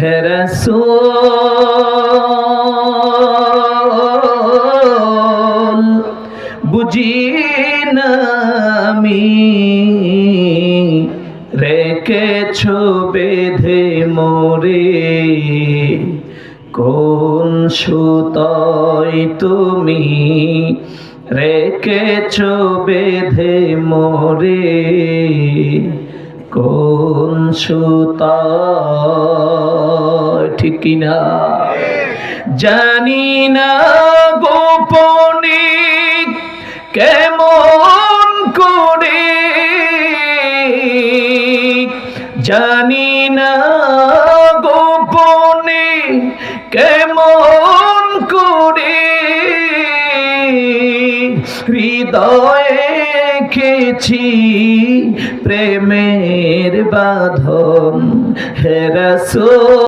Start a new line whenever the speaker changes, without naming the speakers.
হেরাসোল বুঝি না আমি রেখেছ বেঁধে মোরে? কোন সুতয় তুমি রেখেছ বেঁধে মোরে? কোন সুতয় কিনা? জানি না গোপনে কেমন করে। জানি না গোপনে কেমন করে। হৃদয়ে খেছি প্রেমের বাঁধন হেরাসো